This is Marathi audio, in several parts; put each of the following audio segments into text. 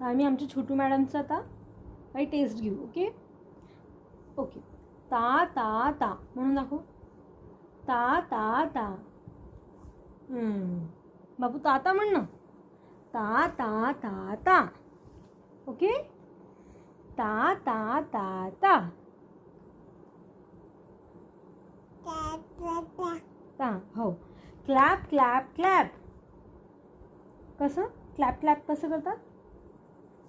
तर आम्ही आमच्या छोटू मॅडमचं आता काही टेस्ट घेऊ ओके ओके ता ता ता. म्हणून दाखव. ता ता ता. बापू बाबू म्हण ना. ता ता ता ता. ओके ता ता ता ता. ता हो. क्लॅप क्लॅप क्लॅप कसं? क्लॅप क्लॅप कसं करतात?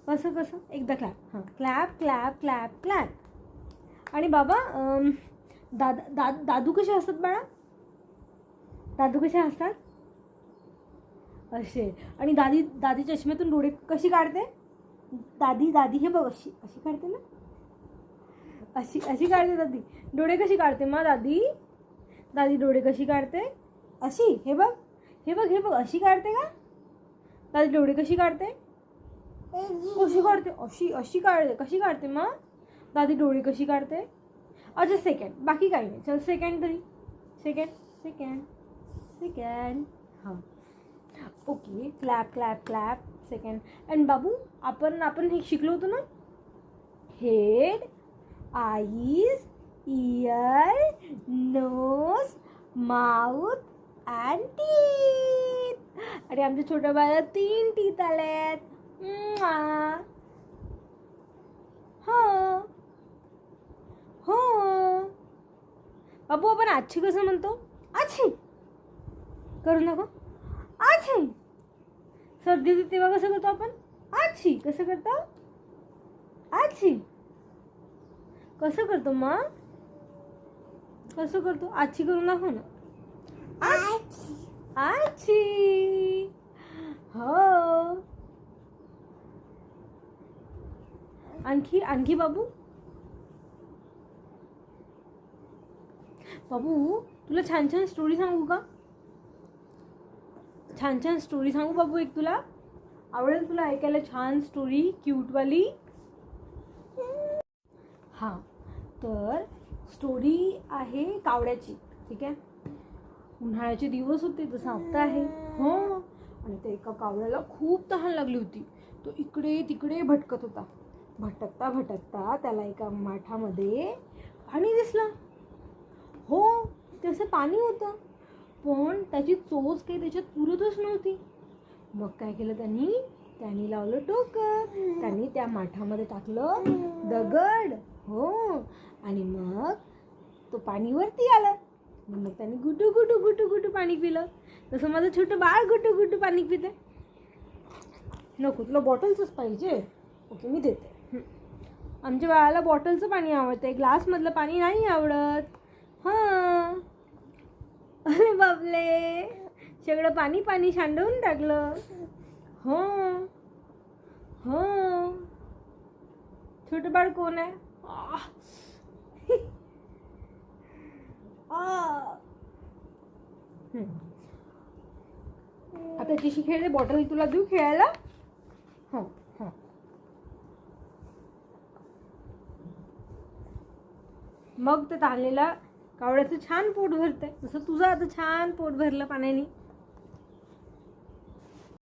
कसं कसं? एकदा क्लॅप हां. क्लॅप क्लॅप क्लॅप क्लॅप आणि बाबा दादा दा दादू कसे असतात बाळा दादू कसे असतात? असे. आणि दादी दादी चष्म्यातून डोळे कशी काढते? दादी दादी हे बघ अशी अशी काढते ना? अशी अशी काढते दादी. डोळे कशी काढते मग दादी? दादी डोळे कशी काढते? अशी हे बघ. हे बघ हे बघ अशी काढते का? दादी डोळे कशी काढते? कशी काढते? अशी अशी काढते. कशी काढते मग दादी डोळी कशी काढते? अच्छा सेकंड बाकी काही नाही. चल सेकंड तरी. सेकंड सेकंड सेकंड हां. Okay clap clap clap second and बाबू आपण आपण हे शिकलो होतो ना? Head eyes ear nose mouth and teeth आणि आमच्या छोट्या बाळाला तीन टीथ आल्या आहेत बाबू आपण आच्छी कसं म्हणतो आच्छी। करू नका आच्छी। सर्दी होती तेव्हा कसं करतो आपण आच्छी। कसं करतो? आच्छी। कसं करतो मग कसं करतो? आच्छी करून दाखव ना। आच्छी। हो। आणखी आणखी बाबू। बाबू तुला छान छान स्टोरी सांगू का? छान छान स्टोरी सांगू बाबू एक तुला? आवडेल तुला ऐकायला छान स्टोरी क्यूटवाली हां तर स्टोरी आहे कावड्याची ठीक आहे? उन्हाळ्याचे दिवस होते जसं आत्ता आहे. हो. आणि त्या एका कावड्याला खूप तहान लागली होती. तो इकडे तिकडे भटकत होता. भटकता भटकता त्याला एका माठामध्ये पाणी दिसलं. हो तसं पाणी होतं. पण त्याची चोच काही त्याच्यात पुरतच नव्हती. मग काय केलं त्यांनी? त्यांनी लावलं टोकर. त्यांनी त्या माठामध्ये टाकलं दगड. हो आणि मग तो पाणी वरती आला. मग त्यांनी गुटू गुटू गुटू गुटू पाणी पिलं. तसं माझं छोटं बाळ गुटू गुटू पाणी पिते नको तुला बॉटलचंच पाहिजे. ओके मी देते. आमच्या बाळाला बॉटलचं पाणी आवडतं ग्लासमधलं पाणी नाही आवडत. हां. अरे बापले सगळं पाणी पाणी सांडवून टाकलं. हो. हो. छोटं बाळ कोण आहे? आता त्याच्याशी खेळले बॉटल तुला देऊ खेळायला? हो हो. मग ते तालेला कावळ्याचं छान पोट भरतंय. जसं तुझं आता छान पोट भरलं पाण्याने.